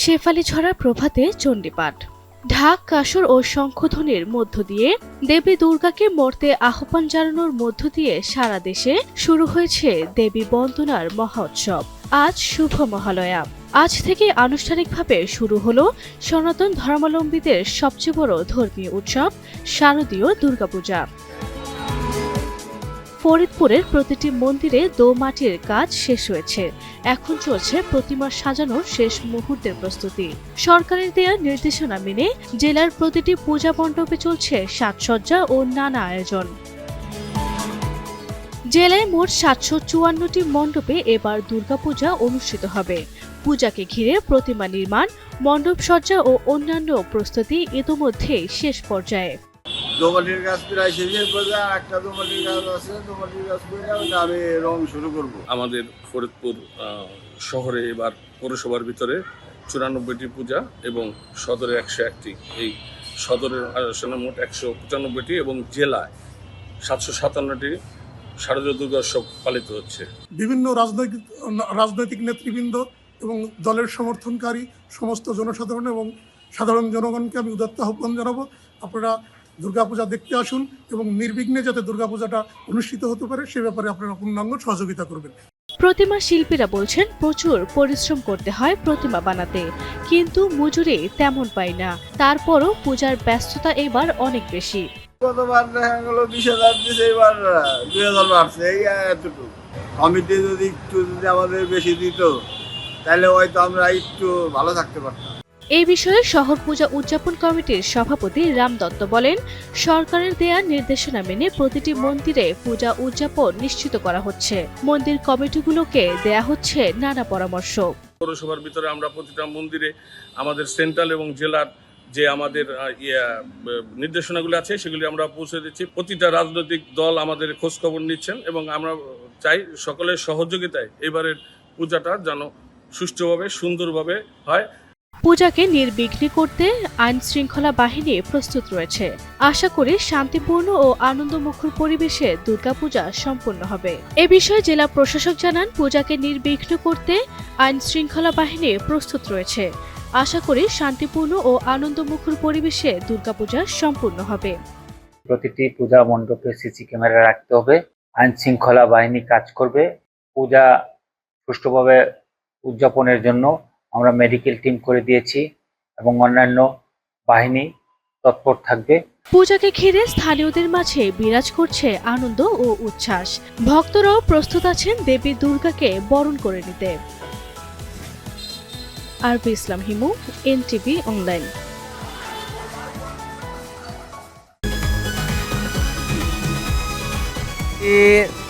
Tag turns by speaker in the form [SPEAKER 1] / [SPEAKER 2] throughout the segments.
[SPEAKER 1] শেফালি ছড়া প্রভাতে চণ্ডীপাঠ। ঢাক, কাসর ও শঙ্খধ্বনির মধ্য দিয়ে দেবী দুর্গাকে মর্তে আহ্বান জানানোর মধ্য দিয়ে সারা দেশে শুরু হয়েছে দেবী বন্দনার মহোৎসব। আজ শুভ মহালয়া। আজ থেকে আনুষ্ঠানিকভাবে শুরু হলো সনাতন ধর্মাবলম্বীদের সবচেয়ে বড় ধর্মীয় উৎসব, শারদীয় দুর্গাপূজা। ফরিদপুরের প্রতিটি মন্দিরে দোমাটির কাজ শেষ হয়েছে। এখন চলছে প্রতিমা সাজানোর শেষ মুহূর্তের প্রস্তুতি। সরকারের দেয়া নির্দেশনা মেনে জেলার প্রতিটি পূজা মণ্ডপে চলছে সাজসজ্জা ও নানা আয়োজন। জেলায় মোট সাতশো চুয়ান্নটি মণ্ডপে এবার দুর্গাপূজা অনুষ্ঠিত হবে। পূজাকে ঘিরে প্রতিমা নির্মাণ মণ্ডপ সজ্জা ও অন্যান্য প্রস্তুতি ইতোমধ্যেই শেষ পর্যায়ে।
[SPEAKER 2] দোমাটির গাছ প্রায় শেষের পর্যায়ে আর একটা দোমাটির গাছ আছে দোমাটির গাছ করে ওটা আমি রং শুরু করব।
[SPEAKER 3] আমাদের ফরিদপুর শহরে এবার পৌরসভার ভিতরে চুরানব্বইটি পূজা এবং সদরে একশো একটি। এই সদরের আসনে মোট একশো পঁচানব্বইটি এবং জেলায় সাতশো সাতান্নটি শারদীয় দুর্গোৎসব পালিত হচ্ছে।
[SPEAKER 4] বিভিন্ন রাজনৈতিক রাজনৈতিক নেতৃবৃন্দ এবং দলের সমর্থনকারী সমস্ত জনসাধারণ এবং সাধারণ জনগণকে আমি উদাত্ত আহ্বান জানাব। আপনারা দুর্গাপূজা দেখতে আসুন এবং নির্বিঘ্নে যাতে দুর্গাপূজাটা অনুষ্ঠিত হতে পারে সে ব্যাপারে আপনারা পূর্ণাঙ্গ সহযোগিতা করবেন।
[SPEAKER 1] প্রতিমা শিল্পীরা বলছেন প্রচুর পরিশ্রম করতে হয় প্রতিমা বানাতে কিন্তু মজুরি তেমন পাই না। তারপরও পূজার ব্যস্ততা এবার অনেক বেশি।
[SPEAKER 2] গতবার দেখা গেলো বিশ হাজার দিয়েছে এবার দুই হাজার বাড়ছে এই এতটুকু। কমিটি যদি একটু যদি আমাদের বেশি দিত তাহলে হয়তো আমরা একটু ভালো থাকতে পারতাম।
[SPEAKER 1] এই বিষয়ে শহর পূজা উদযাপন কমিটির সভাপতি রাম দত্ত বলেন সরকারের দেয়া নির্দেশনা মেনে প্রতিটি মন্দিরে পূজা উদযাপন নিশ্চিত করা হচ্ছে। মন্দির কমিটিগুলোকে দেয়া হচ্ছে নানা পরামর্শ।
[SPEAKER 3] পৌরসভার ভিতরে আমরা প্রতিটা মন্দিরে আমাদের সেন্ট্রাল এবং জেলার যে আমাদের ইয়া, নির্দেশনাগুলো আছে সেগুলি আমরা পৌঁছে দিচ্ছি। প্রতিটা রাজনৈতিক দল আমাদের খোঁজ খবর নিচ্ছেন এবং আমরা চাই সকলের সহযোগিতায় এবারের পূজাটা যেন সুষ্ঠুভাবে সুন্দরভাবে হয়।
[SPEAKER 1] পূজাকে নির্বিঘ্নে করতে আইন শৃঙ্খলা বাহিনী প্রস্তুত রয়েছে। আশা করি শান্তিপূর্ণ ও আনন্দমুখর পরিবেশে দুর্গাপূজা সম্পন্ন হবে। এ বিষয়ে জেলা প্রশাসক জানান, পূজাকে নির্বিঘ্ন করতে আইন শৃঙ্খলা বাহিনী প্রস্তুত রয়েছে। আশা করি শান্তিপূর্ণ ও আনন্দমুখর পরিবেশে দুর্গাপূজা সম্পূর্ণ হবে।
[SPEAKER 5] প্রতিটি পূজা মণ্ডপে সিসি ক্যামেরা রাখতে হবে। আইন শৃঙ্খলা বাহিনী কাজ করবে। পূজা সুষ্ঠুভাবে উদযাপনের জন্য আমরা মেডিকেল টিম করে দিয়েছি এবং অন্যান্য বাহিনী তৎপর থাকবে।
[SPEAKER 1] পূজাকে ঘিরে স্থানীয়দের মাঝে বিরাজ করছে আনন্দ ও উচ্ছ্বাস। ভক্তরাও প্রস্তুত আছেন দেবী দুর্গাকে বরণ করে নিতে। Arbi Islam Himu NTV online.
[SPEAKER 6] এ,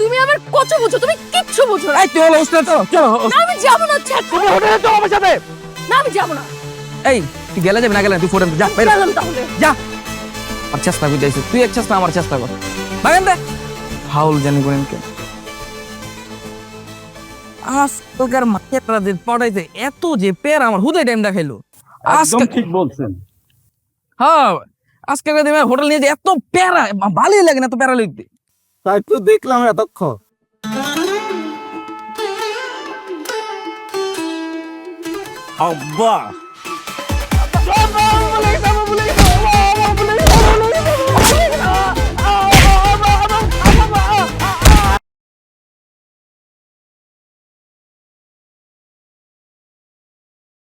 [SPEAKER 7] তুমি আমার কত বুঝো তুমি কিচ্ছু বুঝো না।
[SPEAKER 6] এই তুই হলো হোস্টেলে চলো চলো
[SPEAKER 7] না, আমি যাব না ছাড়
[SPEAKER 6] তুমি হোটেলে চলো আমার সাথে।
[SPEAKER 7] না আমি যাব না।
[SPEAKER 6] এই তুই গেলে যাবে না গেলে তুই ফোন যা বাইরে।
[SPEAKER 7] গেলাম তাহলে।
[SPEAKER 6] যা। আর চেষ্টা করে যাইছিস তুই এক চেষ্টা আমার চেষ্টা কর। বাগান দে ফাউল জানি করেন কে। আজকালকার মায়েরা যে পড়াইছে এত যে পের আমার হুদে টাইম দেখাইলো।
[SPEAKER 8] একদম ঠিক বলছেন।
[SPEAKER 6] হ্যাঁ আজকালকার দিনে হোটেল নিয়ে যে এত প্যারা ভালোই লাগে না এত প্যারা লইতে
[SPEAKER 8] তাই তো দেখলাম এতক্ষণ আব্বা